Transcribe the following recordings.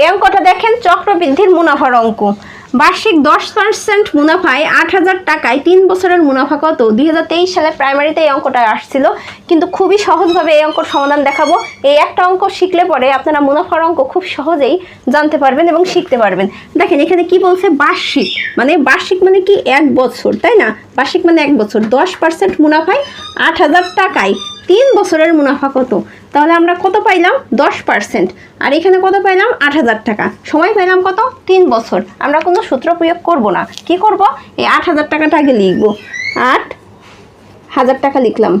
এই অঙ্কটা দেখেন, চক্রবৃদ্ধির মুনাফার অঙ্ক। বার্ষিক দশ পার্সেন্ট মুনাফায় আট হাজার টাকায় তিন বছরের মুনাফা কত? দুই হাজার তেইশ সালে প্রাইমারিতে এই অঙ্কটা আসছিল, কিন্তু খুবই সহজভাবে এই অঙ্কর সমাধান দেখাবো। এই একটা অঙ্ক শিখলে পরে আপনারা মুনাফার অঙ্ক খুব সহজেই জানতে পারবেন এবং শিখতে পারবেন। দেখেন, এখানে কি বলছে? বার্ষিক। মানে বার্ষিক মানে কি? এক বছর, তাই না? বার্ষিক মানে এক বছর। দশ পার্সেন্ট মুনাফায় আট হাজার টাকায় তিন বছরের মুনাফা কত? তাহলে আমরা কত পাইলাম? দশ পার্সেন্ট। আর এখানে কত পাইলাম? আট হাজার টাকা। সময় পাইলাম কত? তিন বছর। আমরা কোনো সূত্র প্রয়োগ করব না। কি করব? এই আট হাজার টাকাটা আগে লিখব। আট হাজার টাকা লিখলাম।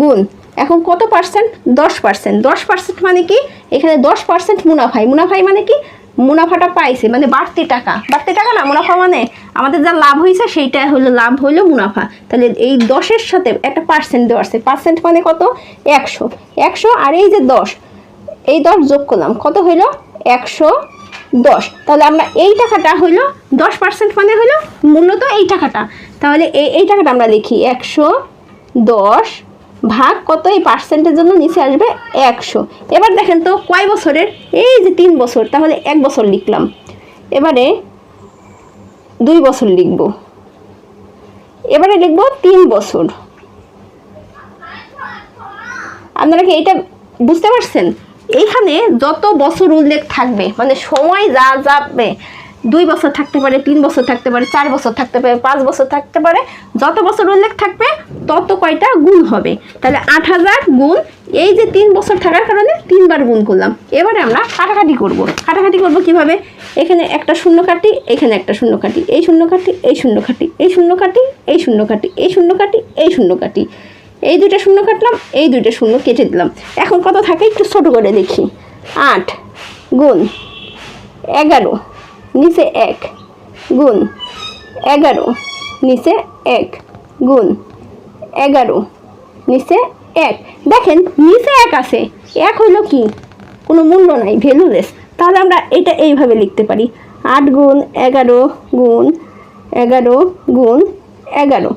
গুণ। এখন কত পার্সেন্ট? দশ পার্সেন্ট। দশ পার্সেন্ট মানে কি? এখানে দশ পার্সেন্ট মুনাফাই মুনাফাই মানে কি? মুনাফাটা পাইছে মানে বাড়তি টাকা। বাড়তি টাকা না, মুনাফা মানে আমাদের যা লাভ হয়েছে সেইটা হলো, লাভ হলো মুনাফা। তাহলে এই দশের সাথে একটা পার্সেন্ট দেওয়া আছে। পার্সেন্ট মানে কত? একশো। একশো আর এই যে দশ, এই দশ যোগ করলাম, কত হইল? একশো দশ। তাহলে আমরা এই টাকাটা হইল, দশ পার্সেন্ট মানে হইল মূলত এই টাকাটা। তাহলে এই এই টাকাটা আমরা লিখি, একশো দশ ভাগ কত এই পার্সেন্টের জন্য নিচে আসবে একশো। এবার দেখেন তো কয় বছরের? এই যে তিন বছর, তাহলে এক বছর লিখলাম। এবারে দুই বছর লিখব। এবারে লিখব তিন বছর। আপনারা কি এটা বুঝতে পারছেন? এইখানে যত বছর উল্লেখ থাকবে মানে সময় যা যাবে, দুই বছর থাকতে পারে, তিন বছর থাকতে পারে, চার বছর থাকতে পারে, পাঁচ বছর থাকতে পারে, যত বছর উল্লেখ থাকবে তত কয়টা গুণ হবে? তাহলে আট হাজার গুণ, এই যে তিন বছর থাকার কারণে তিনবার গুণ করলাম। এবারে আমরা কাটাকাটি করব। কাটাকাটি করব কীভাবে? এখানে একটা শূন্য কাটি এখানে একটা শূন্য কাটি এই শূন্য কাটি এই শূন্য কাটি এই শূন্য কাটি এই শূন্য কাটি এই শূন্য কাটি এই শূন্য কাটি এই দুইটা শূন্য কাটলাম, এই দুইটা শূন্য কেটে দিলাম। এখন কত থাকে একটু ছোট করে দেখি। আট গুণ এগারো, নিচে এক। গুণ এগারো, নিচে এক। গুণ এগারো, নিচে এক। দেখেন, নিচে এক আছে। এক হইল কি? কোনো মূল্য নাই ভ্যালুলেস তাহলে আমরা এটা এইভাবে লিখতে পারি। আট গুণ এগারো গুণ এগারো গুণ এগারো।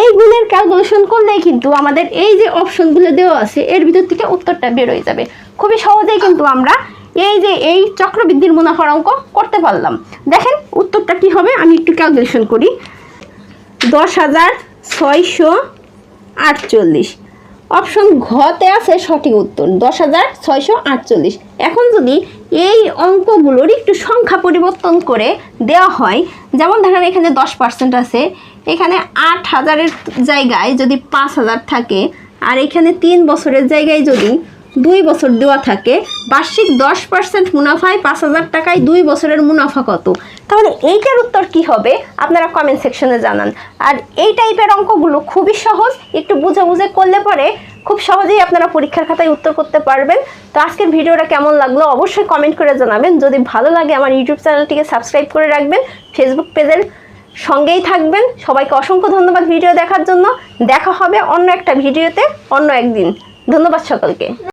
এই গুণের ক্যালকুলেশন করলেই কিন্তু আমাদের এই যে অপশনগুলো দেওয়া আছে, এর ভিতর থেকে উত্তরটা বেরোয় যাবে। খুবই সহজেই কিন্তু আমরা এই যে এই চক্রবৃদ্ধির মুনাফার অঙ্ক করতে পারলাম। দেখেন, উত্তরটা কি হবে? আমি একটু ক্যালকুলেশন করি। দশ হাজার ছয়শো আটচল্লিশ। অপশন ঘতে আছে সঠিক উত্তর, দশ হাজার ছয়শো আটচল্লিশ। এখন যদি এই অঙ্কগুলোর একটু সংখ্যা পরিবর্তন করে দেওয়া হয়, যেমন ধরেন এখানে দশ পার্সেন্ট আছে, এখানে আট হাজারের জায়গায় যদি পাঁচ হাজার থাকে, আর এখানে তিন বছরের জায়গায় যদি দুই বছর দেওয়া থাকে, বার্ষিক দশ পার্সেন্ট মুনাফায় পাঁচ হাজার টাকায় দুই বছরের মুনাফা কত? তাহলে এইটার উত্তর কি হবে? আপনারা কমেন্ট সেকশনে জানান। আর এই টাইপের অঙ্কগুলো খুবই সহজ, একটু বুঝে বুঝে করলে পরে খুব সহজেই আপনারা পরীক্ষার খাতায় উত্তর করতে পারবেন। তো আজকের ভিডিওটা কেমন লাগল অবশ্যই কমেন্ট করে জানাবেন। যদি ভালো লাগে আমার ইউটিউব চ্যানেলটিকে সাবস্ক্রাইব করে রাখবেন। ফেসবুক পেজের সঙ্গেই থাকবেন। সবাইকে অসংখ্য ধন্যবাদ ভিডিও দেখার জন্য। দেখা হবে অন্য একটা ভিডিওতে অন্য একদিন। ধন্যবাদ সকলকে।